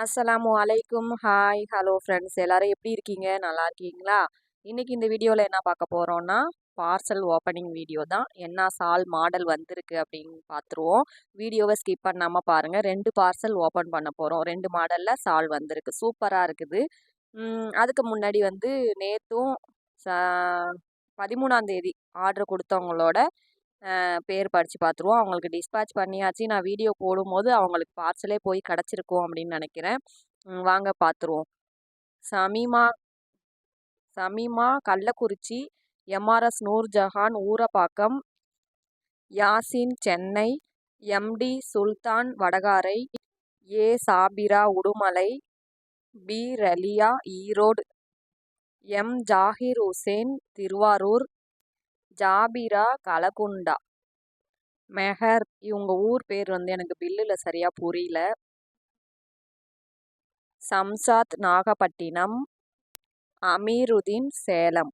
அஸ்ஸலாமு அலைக்கும். Hi hello friends. எல்லோரும் எப்படி இருக்கீங்க? நல்லா இருக்கீங்களா? இன்னைக்கு இந்த வீடியோவில் என்ன பார்க்க போகிறோம்னா பார்சல் ஓப்பனிங் வீடியோ தான். என்ன சால் மாடல் வந்திருக்கு அப்படின்னு பார்த்துருவோம். வீடியோவை ஸ்கிப் பண்ணாமல் பாருங்கள் ரெண்டு பார்சல் ஓப்பன் பண்ண போகிறோம் ரெண்டு மாடலில் சால் வந்திருக்கு. சூப்பராக இருக்குது. அதுக்கு முன்னாடி வந்து நேற்றும் ச பதிமூணாந்தேதி ஆர்டர் கொடுத்தவங்களோட பேர் படித்து பார்த்துருவோம் அவங்களுக்கு டிஸ்பேச் பண்ணியாச்சு. நான் வீடியோ போடும்போது அவங்களுக்கு பார்சலே போய் கிடச்சிருக்கும் அப்படின்னு நினைக்கிறேன். வாங்க பார்த்துருவோம் Shamima Shamima Kallakurichi MRS Noorjahan Urapakkam Yasin Chennai MD Sultan Vadakarai A Sabira Udumalai B Raliya Erode M Zakir Hussain Thiruvarur Jabira Kalagunda. Mehar இவங்க ஊர் பேர் வந்து எனக்கு பில்லில் சரியாக புரியல. சம்சாத் நாகப்பட்டினம் அமீருதீன் சேலம்.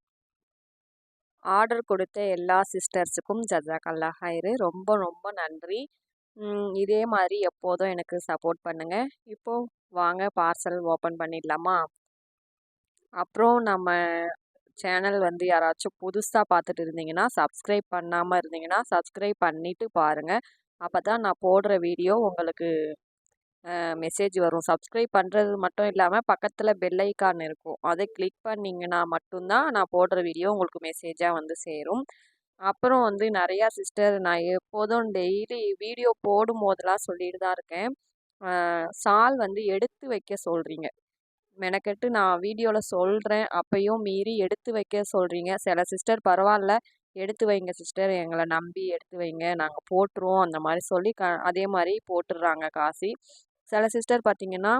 ஆர்டர் கொடுத்த எல்லா சிஸ்டர்ஸுக்கும் ஜஜாக்கல்லா ஹைரு. ரொம்ப ரொம்ப நன்றி. இதே மாதிரி எப்போதும் எனக்கு சப்போர்ட் பண்ணுங்கள் இப்போது வாங்க பார்சல் ஓப்பன் பண்ணிடலாமா? அப்புறம் நம்ம சேனல் வந்து யாராச்சும் புதுசாக பார்த்துட்டு இருந்தீங்கன்னா சப்ஸ்கிரைப் பண்ணாமல் இருந்தீங்கன்னா சப்ஸ்கிரைப் பண்ணிவிட்டு பாருங்கள் அப்போ தான் நான் போடுற வீடியோ உங்களுக்கு மெசேஜ் வரும். சப்ஸ்கிரைப் பண்ணுறது மட்டும் இல்லாமல் பக்கத்தில் பெல் ஐக்கான் இருக்கும். அதை கிளிக் பண்ணிங்கன்னா மட்டும்தான் நான் போடுற வீடியோ உங்களுக்கு மெசேஜாக வந்து சேரும். அப்புறம் வந்து நிறையா சிஸ்டர் நான் எப்போதும் டெய்லி வீடியோ போடும் போதெல்லாம் சொல்லிட்டு தான் இருக்கேன். சால் வந்து எடுத்து வைக்க சொல்கிறீங்க மெனக்கெட்டு நான் வீடியோவில் சொல்கிறேன் அப்பையும் மீறி எடுத்து வைக்க சொல்கிறீங்க சில சிஸ்டர் பரவாயில்ல எடுத்து வைங்க சிஸ்டர். எங்களை நம்பி எடுத்து வைங்க. நாங்கள் போட்டுருவோம். அந்த மாதிரி சொல்லி க அதே மாதிரி போட்டுடுறாங்க காசி. சில சிஸ்டர் பார்த்தீங்கன்னா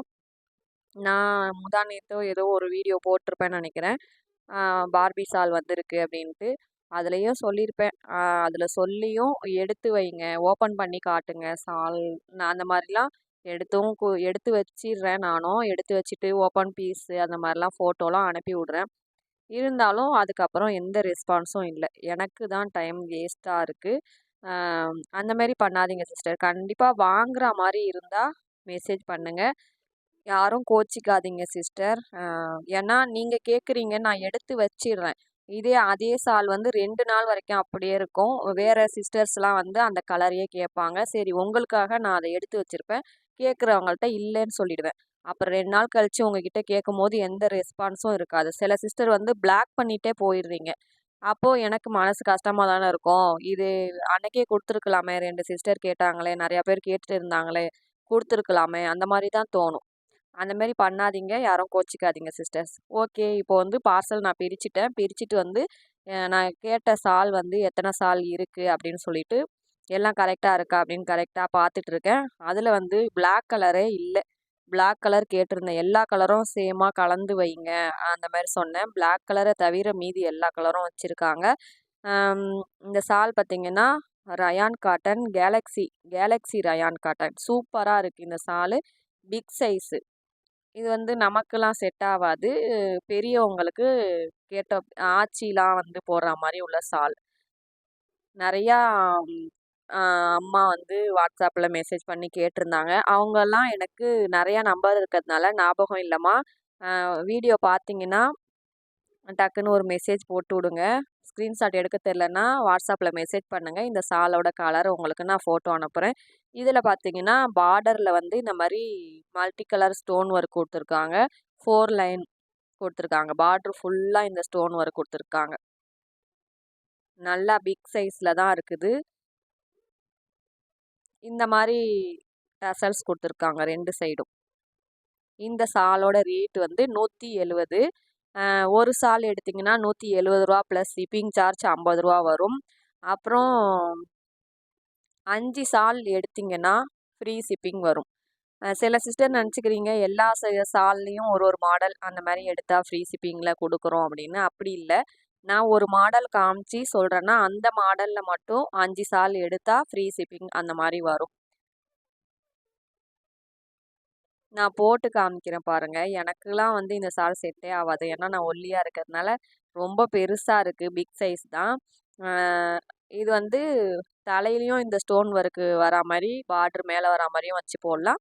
நான் முதானியத்தோ ஏதோ ஒரு வீடியோ போட்டிருப்பேன்னு நினைக்கிறேன். பார்பி சால் வந்திருக்கு அப்படின்ட்டு. அதுலேயும் சொல்லியிருப்பேன். அதில் சொல்லியும் எடுத்து வைங்க. ஓப்பன் பண்ணி காட்டுங்க. சால் நான் அந்த மாதிரிலாம் எடுத்தும் எடுத்து வச்சிடுறேன் நானும் எடுத்து வச்சுட்டு ஓப்பன் பீஸு அந்த மாதிரிலாம் ஃபோட்டோலாம் அனுப்பி விட்றேன். இருந்தாலும் அதுக்கப்புறம் எந்த ரெஸ்பான்ஸும் இல்லை. எனக்கு தான் டைம் வேஸ்ட்டாக இருக்குது அந்த மாதிரி பண்ணாதீங்க சிஸ்டர் கண்டிப்பாக வாங்குற மாதிரி இருந்தால் மெசேஜ் பண்ணுங்கள் யாரும் கோச்சிக்காதீங்க சிஸ்டர் ஏன்னா நீங்கள் கேட்குறீங்க நான் எடுத்து வச்சிடுறேன் இதே அதே சால் வந்து ரெண்டு நாள் வரைக்கும் அப்படியே இருக்கும். வேறு சிஸ்டர்ஸ்லாம் வந்து அந்த கலரையே கேட்பாங்க சரி உங்களுக்காக நான் அதை எடுத்து வச்சுருப்பேன். கேட்குறவங்கள்ட்ட இல்லைன்னு சொல்லிடுவேன். அப்புறம் ரெண்டு நாள் கழித்து உங்ககிட்ட கேட்கும் போது எந்த ரெஸ்பான்ஸும் இருக்காது. சில சிஸ்டர் வந்து பிளாக் பண்ணிகிட்டே போயிடுறீங்க. அப்போது எனக்கு மனசு கஷ்டமாக தானே இருக்கும். இது அன்னைக்கே கொடுத்துருக்கலாமே ரெண்டு சிஸ்டர் கேட்டாங்களே நிறையா பேர் கேட்டுட்டு இருந்தாங்களே கொடுத்துருக்கலாமே அந்த மாதிரி தான் தோணும். அந்த மாதிரி பண்ணாதீங்க யாரும் கோச்சிக்காதீங்க சிஸ்டர்ஸ். ஓகே இப்போ வந்து பார்சல் நான் பிரிச்சுட்டேன். பிரிச்சுட்டு வந்து நான் கேட்ட சால் வந்து எத்தனை சால் இருக்குது அப்படின்னு சொல்லிட்டு எல்லாம் கரெக்டாக இருக்கா அப்படின்னு கரெக்டாக பார்த்துட்டு இருக்கேன் அதில் வந்து பிளாக் கலரே இல்லை. பிளாக் கலர் கேட்டிருந்தேன். எல்லா கலரும் சேமாக கலந்து வைங்க. அந்த மாதிரி சொன்னேன். பிளாக் கலரை தவிர மீதி எல்லா கலரும் வச்சுருக்காங்க. இந்த சால் பார்த்தீங்கன்னா rayon cotton galaxy galaxy rayon cotton சூப்பராக இருக்குது இந்த சால். பிக் சைஸு இது வந்து நமக்கெல்லாம் செட் ஆகாது. பெரியவங்களுக்கு கேட்ட ஆச்சிலாம் வந்து போடுற மாதிரி உள்ள சால். நிறையா அம்மா வந்து வாட்ஸ்அப்பில் மெசேஜ் பண்ணி கேட்டிருந்தாங்க. அவங்கெல்லாம் எனக்கு நிறையா நம்பர் இருக்கிறதுனால ஞாபகம் இல்லைம்மா. வீடியோ பார்த்தீங்கன்னா டக்குன்னு ஒரு மெசேஜ் போட்டு விடுங்க. ஸ்க்ரீன்ஷாட் எடுக்க தெரிலனா வாட்ஸ்அப்பில் மெசேஜ் பண்ணுங்கள் இந்த சாலோட கலர் உங்களுக்கு நான் ஃபோட்டோ அனுப்புகிறேன் இதில் பார்த்தீங்கன்னா பார்டரில் வந்து இந்த மாதிரி மல்டி கலர் ஸ்டோன் ஒர்க் கொடுத்துருக்காங்க. ஃபோர் லைன் கொடுத்துருக்காங்க. பார்டர் ஃபுல்லாக இந்த ஸ்டோன் ஒர்க் கொடுத்துருக்காங்க. நல்லா பிக் சைஸில் தான் இருக்குது. இந்த மாதிரி டசல்ஸ் கொடுத்துருக்காங்க ரெண்டு சைடும். இந்த சாலோட ரேட் வந்து நூற்றி எழுவது. ஒரு சால் எடுத்திங்கன்னா நூற்றி எழுபது ரூபா ப்ளஸ் ஷிப்பிங் சார்ஜ் ஐம்பது ரூபா வரும். அப்புறம் அஞ்சு சால் எடுத்திங்கன்னா ஃப்ரீ ஷிப்பிங் வரும். சில சிஸ்டர் நினச்சிக்கிறீங்க எல்லா ச- சால்லையும் ஒரு ஒரு மாடல் அந்த மாதிரி எடுத்தால் ஃப்ரீ ஷிப்பிங்கில் கொடுக்குறோம் அப்படின்னு. அப்படி இல்லை. நான் ஒரு மாடல் காமிச்சு சொல்கிறேன்னா அந்த மாடலில் மட்டும் அஞ்சு சால் எடுத்தால் ஃப்ரீ ஷிப்பிங் அந்த மாதிரி வரும். நான் போட்டு காமிக்கிறேன் பாருங்கள் எனக்குலாம் வந்து இந்த சால் செட்டே ஆகாது. ஏன்னா நான் ஒல்லியாக இருக்கிறதுனால ரொம்ப பெருசாக இருக்குது பிக் சைஸ் தான். இது வந்து தலையிலையும் இந்த ஸ்டோன் ஒர்க்கு வரா மாதிரி பார்ட்ரு மேலே வரா மாதிரியும் வச்சு போடலாம்.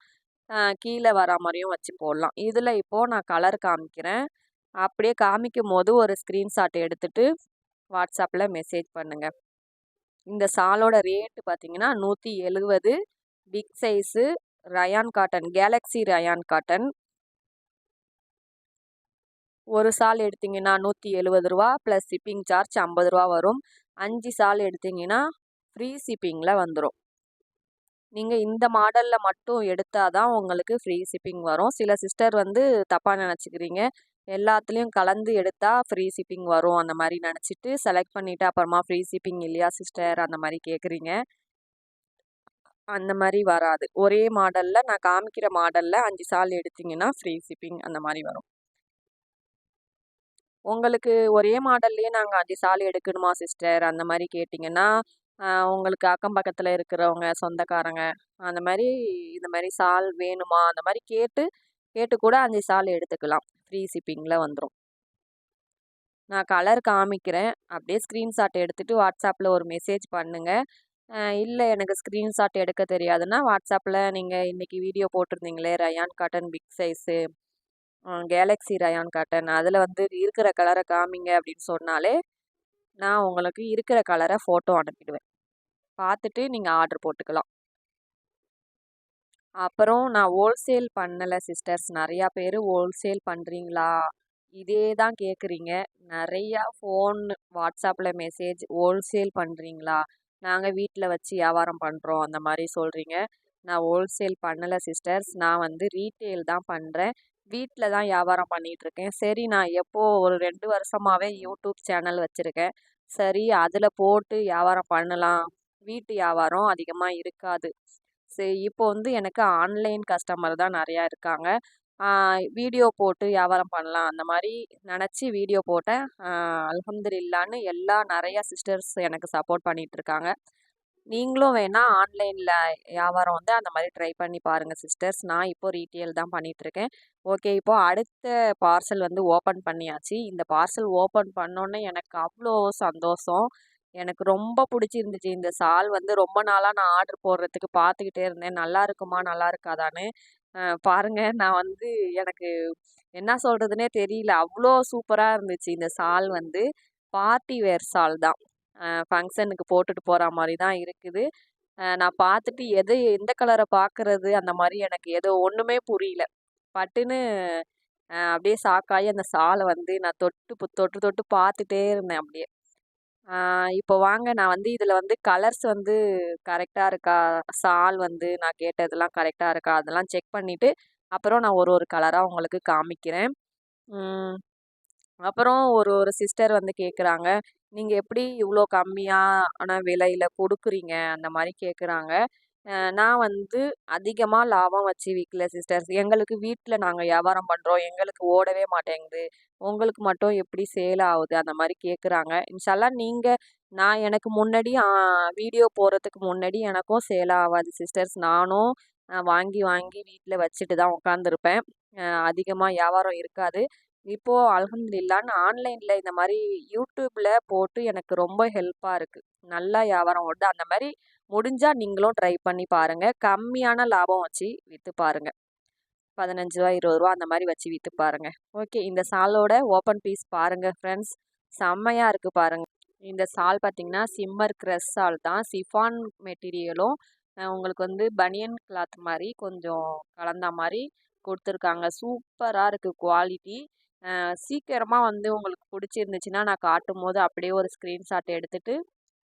கீழே வர மாதிரியும் வச்சு போடலாம். இதில் இப்போது நான் கலர் காமிக்கிறேன். அப்படியே காமிக்கும் போது ஒரு ஸ்க்ரீன்ஷாட் எடுத்துகிட்டு வாட்ஸ்அப்பில் மெசேஜ் பண்ணுங்கள் இந்த சாலோட ரேட்டு பார்த்தீங்கன்னா நூற்றி எழுபது big size rayon cotton galaxy rayon cotton ஒரு சால் எடுத்திங்கன்னா நூற்றி எழுபது ரூபா ப்ளஸ் ஷிப்பிங் சார்ஜ் ஐம்பது ரூபா வரும். அஞ்சு சால் எடுத்திங்கன்னா ஃப்ரீ ஷிப்பிங்கில் வந்துடும் நீங்கள் இந்த மாடலில் மட்டும் எடுத்தால் தான் உங்களுக்கு ஃப்ரீ ஷிப்பிங் வரும். சில சிஸ்டர் வந்து தப்பாக நினச்சிக்கிறீங்க. எல்லாத்துலேயும் கலந்து எடுத்தால் ஃப்ரீ ஷிப்பிங் வரும். அந்த மாதிரி நினச்சிட்டு செலக்ட் பண்ணிவிட்டு அப்புறமா ஃப்ரீ ஷிப்பிங் இல்லையா சிஸ்டர் அந்த மாதிரி கேட்குறீங்க அந்த மாதிரி வராது. ஒரே மாடலில் நான் காமிக்கிற மாடலில் அஞ்சு சால் எடுத்திங்கன்னா ஃப்ரீ ஷிப்பிங் அந்த மாதிரி வரும். உங்களுக்கு ஒரே மாடல்லையே நாங்கள் அஞ்சு சால் எடுக்கணுமா சிஸ்டர் அந்த மாதிரி கேட்டிங்கன்னா உங்களுக்கு அக்கம் பக்கத்தில் இருக்கிறவங்க சொந்தக்காரங்க அந்த மாதிரி இந்த மாதிரி சால் வேணுமா? அந்த மாதிரி கேட்டு கேட்டு கூட அஞ்சு சால் எடுத்துக்கலாம். ஃப்ரீ ஷிப்பிங்கில் வந்துடும் நான் கலர் காமிக்கிறேன். அப்படியே ஸ்க்ரீன்ஷாட் எடுத்துகிட்டு வாட்ஸ்அப்பில் ஒரு மெசேஜ் பண்ணுங்கள் இல்லை எனக்கு ஸ்க்ரீன்ஷாட் எடுக்க தெரியாதுன்னா வாட்ஸ்அப்பில் நீங்கள் இன்றைக்கி video போட்டிருந்தீங்களே rayon cotton big size galaxy rayon cotton அதில் வந்து இருக்கிற கலரை காமிங்க அப்படின்னு சொன்னாலே நான் உங்களுக்கு இருக்கிற கலரை ஃபோட்டோ அனுப்பிடுவேன். பார்த்துட்டு நீங்கள் ஆர்டர் போட்டுக்கலாம். அப்புறம் நான் ஹோல்சேல் பண்ணலை சிஸ்டர்ஸ் நிறையா பேர் ஹோல்சேல் பண்ணுறீங்களா இதே தான் கேட்குறீங்க நிறையா ஃபோன் வாட்ஸ்அப்பில் மெசேஜ் ஹோல்சேல் பண்ணுறீங்களா நாங்கள் வீட்டில் வச்சு வியாபாரம் பண்ணுறோம் அந்த மாதிரி சொல்கிறீங்க நான் ஹோல்சேல் பண்ணலை சிஸ்டர்ஸ் நான் வந்து ரீட்டெயில் தான் பண்ணுறேன் வீட்டில் தான் வியாபாரம் பண்ணிகிட்ருக்கேன் சரி நான் எப்போது ஒரு ரெண்டு வருஷமாகவே யூடியூப் சேனல் வச்சுருக்கேன். சரி அதில் போட்டு வியாபாரம் பண்ணலாம். வீட்டு வியாபாரம் அதிகமாக இருக்காது. சரி இப்போ வந்து எனக்கு ஆன்லைன் கஸ்டமர் தான் நிறையா இருக்காங்க. வீடியோ போட்டு வியாபாரம் பண்ணலாம். அந்த மாதிரி நினச்சி வீடியோ போட்டேன். அலமதுல்லான்னு எல்லா நிறையா சிஸ்டர்ஸ் எனக்கு சப்போர்ட் பண்ணிகிட்ருக்காங்க நீங்களும் வேணால் ஆன்லைனில் வியாபாரம் வந்து அந்த மாதிரி ட்ரை பண்ணி பாருங்கள் சிஸ்டர்ஸ். நான் இப்போ ரீட்டெயில் தான் பண்ணிகிட்ருக்கேன் ஓகே இப்போது அடுத்த பார்சல் வந்து ஓப்பன் பண்ணியாச்சு. இந்த பார்சல் ஓப்பன் பண்ணோன்னே எனக்கு அவ்வளோ சந்தோஷம். எனக்கு ரொம்ப பிடிச்சிருந்துச்சு. இந்த சால் வந்து ரொம்ப நாளாக நான் ஆர்டர் போடுறதுக்கு பார்த்துக்கிட்டே இருந்தேன். நல்லா இருக்குமா? நல்லா இருக்காதான்னு. பாருங்கள் நான் வந்து எனக்கு என்ன சொல்கிறதுனே தெரியல. அவ்வளோ சூப்பராக இருந்துச்சு. இந்த சால் வந்து பார்ட்டி வேர் சால் தான். ஃபங்க்ஷனுக்கு போட்டுட்டு போகிற மாதிரி தான் இருக்குது. நான் பார்த்துட்டு எது எந்த கலரை பார்க்குறது அந்த மாதிரி எனக்கு எதோ ஒன்றுமே புரியல. பட்டுன்னு அப்படியே ஷாக்காகி அந்த சாலை வந்து நான் தொட்டு தொட்டு தொட்டு பார்த்துட்டே இருந்தேன் அப்படியே. இப்போ வாங்க. நான் வந்து இதில் வந்து கலர்ஸ் வந்து கரெக்டாக இருக்கா? சால் வந்து நான் கேட்டதெல்லாம் கரெக்டாக இருக்கா? அதெல்லாம் செக் பண்ணிவிட்டு அப்புறம் நான் ஒரு ஒரு கலராக உங்களுக்கு காமிக்கிறேன். அப்புறம் ஒரு ஒரு சிஸ்டர் வந்து கேட்குறாங்க நீங்கள் எப்படி இவ்வளோ கம்மியான விலையில் கொடுக்குறீங்க? அந்த மாதிரி கேட்குறாங்க நான் வந்து அதிகமாக லாபம் வச்சு விற்கல சிஸ்டர்ஸ் எங்களுக்கு வீட்டில் நாங்கள் வியாபாரம் பண்ணுறோம் எங்களுக்கு ஓடவே மாட்டேங்குது. உங்களுக்கு மட்டும் எப்படி சேல் ஆகுது? அந்த மாதிரி கேட்குறாங்க இன்ஷால்லாம் நீங்கள் நான் எனக்கு முன்னாடி வீடியோ போகிறதுக்கு முன்னாடி எனக்கும் சேல் ஆகாது சிஸ்டர்ஸ். நானும் வாங்கி வாங்கி வீட்டில் வச்சுட்டு தான் உட்காந்துருப்பேன் அதிகமாக வியாபாரம் இருக்காது. இப்போது அல்ஹம்துலில்லான்னு ஆன்லைனில் இந்த மாதிரி யூடியூப்பில் போட்டு எனக்கு ரொம்ப ஹெல்ப்பாக இருக்குது நல்லா வியாபாரம் ஓடுது. அந்த மாதிரி முடிஞ்சால் நீங்களும் ட்ரை பண்ணி பாருங்கள் கம்மியான லாபம் வச்சு விற்று பாருங்கள் பதினஞ்சு ரூபா இருபது ரூபா அந்த மாதிரி வச்சு விற்று பாருங்கள் ஓகே இந்த சாலோட ஓப்பன் பீஸ் பாருங்கள் ஃப்ரெண்ட்ஸ் செம்மையாக இருக்குது பாருங்கள் இந்த சால் பார்த்திங்கன்னா சிம்மர் க்ரெஸ் சால் தான். சிஃபான் மெட்டீரியலும் உங்களுக்கு வந்து பனியன் கிளாத் மாதிரி கொஞ்சம் கலந்த மாதிரி கொடுத்துருக்காங்க. சூப்பராக இருக்குது குவாலிட்டி சீக்கிரமாக வந்து உங்களுக்கு பிடிச்சிருந்துச்சின்னா நான் காட்டும் போது அப்படியே ஒரு ஸ்க்ரீன்ஷாட் எடுத்துகிட்டு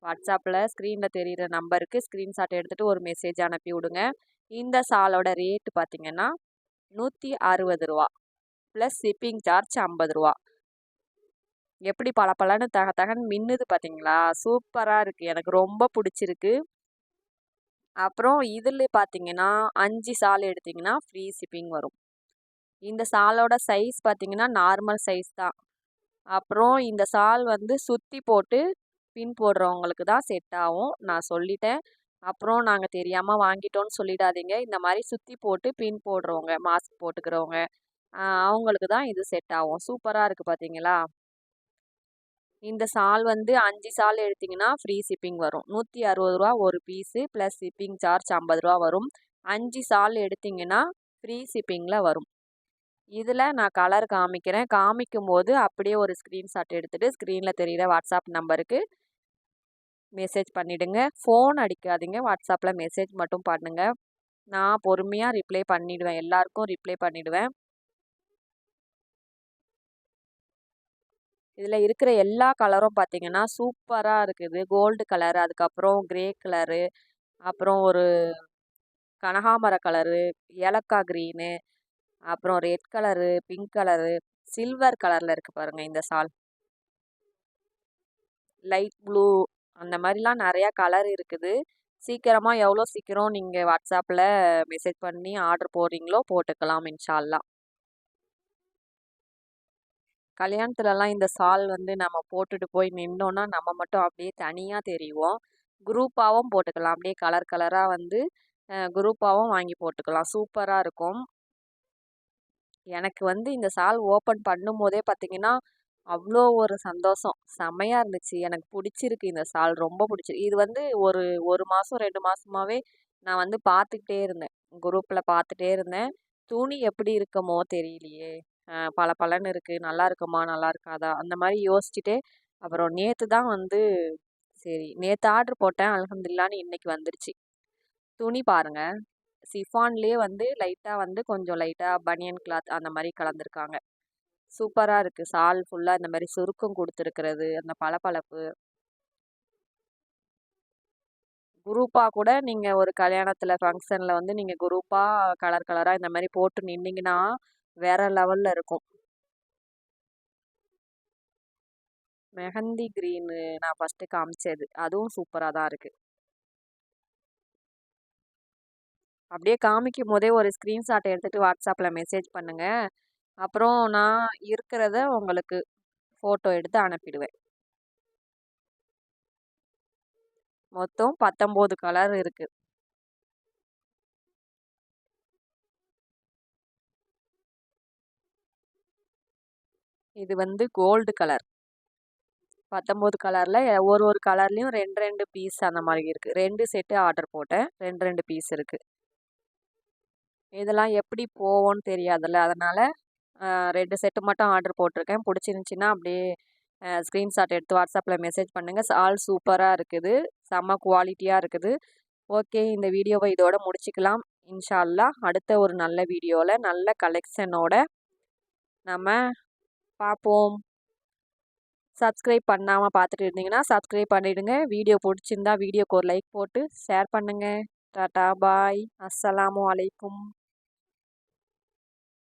வாட்ஸ்அப்பில் ஸ்க்ரீனில் தெரிகிற நம்பருக்கு ஸ்க்ரீன்ஷாட் எடுத்துகிட்டு ஒரு மெசேஜ் அனுப்பி விடுங்க. இந்த சாலோட ரேட்டு பார்த்திங்கன்னா நூற்றி அறுபது ரூபா ப்ளஸ் ஷிப்பிங் சார்ஜ் ஐம்பது ரூபா. எப்படி பளபளன்னு தக தகன்னு மின்னுது பார்த்தீங்களா சூப்பராக இருக்குது எனக்கு ரொம்ப பிடிச்சிருக்கு. அப்புறம் இதில் பார்த்தீங்கன்னா அஞ்சு சால் எடுத்திங்கன்னா ஃப்ரீ ஷிப்பிங் வரும். இந்த சாலோட சைஸ் பார்த்திங்கன்னா நார்மல் சைஸ் தான். அப்புறம் இந்த சால் வந்து சுற்றி போட்டு பின் போடுறவங்களுக்கு தான் செட் ஆகும். நான் சொல்லிட்டேன். அப்புறம் நாங்கள் தெரியாமல் வாங்கிட்டோன்னு சொல்லிடாதீங்க. இந்த மாதிரி சுற்றி போட்டு பின் போடுறவங்க மாஸ்க் போட்டுக்கிறவங்க அவங்களுக்கு தான் இது செட் ஆகும். சூப்பராக இருக்குது பார்த்தீங்களா இந்த சால் வந்து அஞ்சு சால் எடுத்திங்கன்னா ஃப்ரீ ஷிப்பிங் வரும். நூற்றி அறுபது ரூபா ஒரு பீஸு ப்ளஸ் ஷிப்பிங் சார்ஜ் ஐம்பது ரூபா வரும். அஞ்சு சால் எடுத்திங்கன்னா ஃப்ரீ ஷிப்பிங்கில் வரும். இதில் நான் கலர் காமிக்கிறேன். காமிக்கும் போது அப்படியே ஒரு ஸ்க்ரீன்ஷாட் எடுத்துகிட்டு ஸ்க்ரீனில் தெரிகிற வாட்ஸ்அப் நம்பருக்கு மெசேஜ் பண்ணிவிடுங்க ஃபோன் அடிக்காதீங்க. வாட்ஸ்அப்பில் மெசேஜ் மட்டும் பண்ணுங்கள் நான் பொறுமையாக ரிப்ளை பண்ணிவிடுவேன் எல்லாருக்கும் ரிப்ளை பண்ணிவிடுவேன் இதில் இருக்கிற எல்லா கலரும் பார்த்தீங்கன்னா சூப்பராக இருக்குது. கோல்டு கலர் அதுக்கப்புறம் க்ரே கலரு அப்புறம் ஒரு கனகாமர கலரு ஏலக்காய் க்ரீனு அப்புறம் red colour pink colour silver கலரில் இருக்குது பாருங்கள் இந்த சால் லைட் ப்ளூ அந்த மாதிரிலாம் நிறையா கலர் இருக்குது. சீக்கிரமாக எவ்வளோ சீக்கிரம் நீங்கள் வாட்ஸ்அப்பில் மெசேஜ் பண்ணி ஆர்டர் போடுறீங்களோ போட்டுக்கலாம் இன்ஷால்லா கல்யாணத்துலலாம் இந்த சால் வந்து நம்ம போட்டுட்டு போய் நின்னோன்னா நம்ம மட்டும் அப்படியே தனியாக தெரிவோம். குரூப்பாகவும் போட்டுக்கலாம். அப்படியே கலர் கலராக வந்து குரூப்பாகவும் வாங்கி போட்டுக்கலாம். சூப்பராக இருக்கும். எனக்கு வந்து இந்த சால் ஓப்பன் பண்ணும் போதே பார்த்தீங்கன்னா அவ்வளோ ஒரு சந்தோஷம். செம்மையாக இருந்துச்சு. எனக்கு பிடிச்சிருக்கு இந்த சால். ரொம்ப பிடிச்சிருக்கு இது வந்து ஒரு ஒரு மாதம் ரெண்டு மாதமாகவே நான் வந்து பார்த்துக்கிட்டே இருந்தேன். குரூப்பில் பார்த்துட்டே இருந்தேன். துணி எப்படி இருக்குமோ தெரியலையே. பல பலன்னு இருக்குது நல்லா இருக்குமா? நல்லா இருக்காதா? அந்த மாதிரி யோசிச்சுட்டே அப்புறம் நேற்று தான் வந்து சரி நேற்று ஆர்டர் போட்டேன். அலமதுல்லான்னு இன்றைக்கி வந்துருச்சு. துணி பாருங்கள் சிஃபான்லேயே வந்து லைட்டாக வந்து கொஞ்சம் லைட்டாக பனியன் கிளாத் அந்த மாதிரி கலந்துருக்காங்க. சூப்பராக இருக்குது சால் ஃபுல்லாக இந்த மாதிரி சுருக்கம் கொடுத்துருக்கிறது அந்த பளபளப்பு. குரூப்பாக கூட நீங்கள் ஒரு கல்யாணத்தில் ஃபங்க்ஷனில் வந்து நீங்கள் குரூப்பாக கலர் கலராக இந்த மாதிரி போட்டு நின்னீங்கன்னா வேற லெவலில் இருக்கும். மெஹந்தி க்ரீனு நான் ஃபஸ்ட்டு காமிச்சது. அதுவும் சூப்பராக தான் இருக்குது அப்படியே காமிக்கும் போதே ஒரு ஸ்க்ரீன்ஷாட் எடுத்துகிட்டு வாட்ஸ்அப்பில் மெசேஜ் பண்ணுங்கள் அப்புறம் நான் இருக்கிறத உங்களுக்கு ஃபோட்டோ எடுத்து அனுப்பிடுவேன். மொத்தம் பத்தொம்போது கலர் இருக்குது இது வந்து கோல்டு கலர் பத்தொம்போது கலரில் ஒரு ஒரு கலர்லேயும் ரெண்டு ரெண்டு பீஸ் அந்த மாதிரி இருக்குது ரெண்டு செட்டு ஆர்டர் போட்டேன். ரெண்டு ரெண்டு பீஸ் இருக்குது இதெல்லாம் எப்படி போவோன்னு தெரியாதுல்ல. அதனால் ரெண்டு செட்டு மட்டும் ஆர்டர் போட்டிருக்கேன். பிடிச்சிருந்துச்சின்னா அப்படியே ஸ்க்ரீன்ஷாட் எடுத்து வாட்ஸ்அப்பில் மெசேஜ் பண்ணுங்கள் ஆல் சூப்பராக இருக்குது. செம்ம குவாலிட்டியாக இருக்குது. ஓகே இந்த வீடியோவை இதோட முடிச்சுக்கலாம். இன்ஷால்லா அடுத்த ஒரு நல்ல வீடியோவில் நல்ல கலெக்ஷனோட நம்ம பார்ப்போம். சப்ஸ்கிரைப் பண்ணாமல் பார்த்துட்டு இருந்தீங்கன்னா சப்ஸ்கிரைப் பண்ணிவிடுங்க வீடியோ பிடிச்சிருந்தா வீடியோக்கு ஒரு லைக் போட்டு ஷேர் பண்ணுங்கள் டாட்டா பாய். அஸ்ஸலாமு அலைக்கும்.